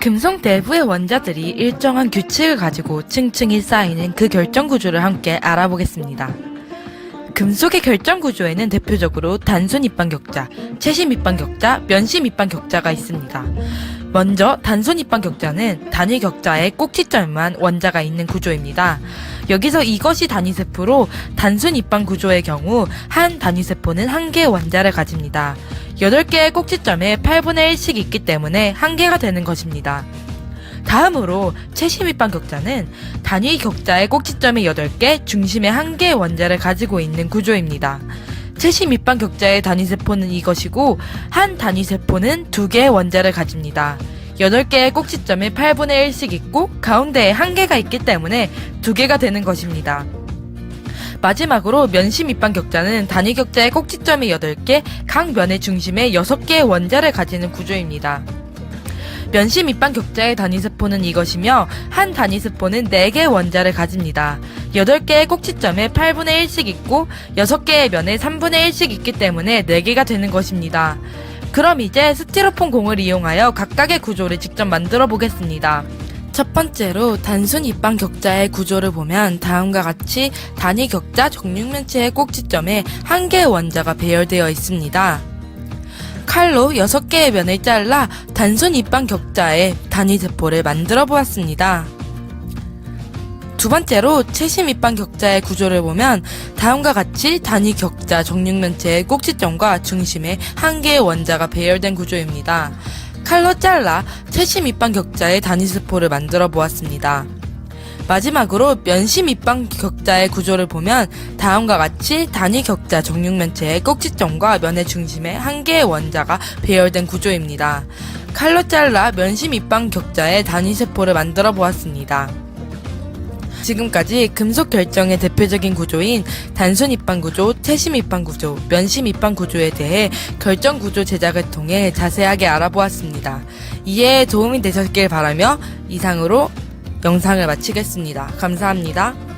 금속 내부의 원자들이 일정한 규칙을 가지고 층층이 쌓이는 그 결정 구조를 함께 알아보겠습니다. 금속의 결정 구조에는 대표적으로 단순 입방 격자, 채심 입방 격자, 면심 입방 격자가 있습니다. 먼저 단순 입방 격자는 단위 격자의 꼭지점만 원자가 있는 구조입니다. 여기서 이것이 단위 세포로 단순 입방 구조의 경우 한 단위 세포는 한 개의 원자를 가집니다. 8개의 꼭지점에 8분의 1씩 있기 때문에 한 개가 되는 것입니다. 다음으로 채심 입방 격자는 단위 격자의 꼭지점에 8개, 중심에 1개의 원자를 가지고 있는 구조입니다. 채심 입방 격자의 단위 세포는 이것이고 한 단위 세포는 2개의 원자를 가집니다. 8개의 꼭지점에 8분의 1씩 있고 가운데에 1개가 있기 때문에 2개가 되는 것입니다. 마지막으로 면심 입방 격자는 단위 격자의 꼭지점이 8개, 각 면의 중심에 6개의 원자를 가지는 구조입니다. 면심 입방 격자의 단위 세포는 이것이며 한 단위 세포는 4개의 원자를 가집니다. 8개의 꼭지점에 8분의 1씩 있고 6개의 면에 3분의 1씩 있기 때문에 4개가 되는 것입니다. 그럼 이제 스티로폼 공을 이용하여 각각의 구조를 직접 만들어 보겠습니다. 첫 번째로 단순 입방 격자의 구조를 보면 다음과 같이 단위 격자 정육면체의 꼭지점에 한 개의 원자가 배열되어 있습니다. 칼로 6개의 면을 잘라 단순 입방 격자의 단위 세포를 만들어 보았습니다. 두 번째로 채심 입방 격자의 구조를 보면 다음과 같이 단위 격자 정육면체의 꼭지점과 중심에 한 개의 원자가 배열된 구조입니다. 칼로 잘라 채심 입방 격자의 세포를 만들어 보았습니다. 마지막으로 면심 입방 격자의 구조를 보면 다음과 같이 단위 격자 정육면체의 꼭지점과 면의 중심에 한 개의 원자가 배열된 구조입니다. 칼로 잘라 면심 입방 격자의 단위 세포를 만들어 보았습니다. 지금까지 금속 결정의 대표적인 구조인 단순 입방 구조, 채심 입방 구조, 면심 입방 구조에 대해 결정 구조 제작을 통해 자세하게 알아보았습니다. 이해에 도움이 되셨길 바라며 이상으로 영상을 마치겠습니다. 감사합니다.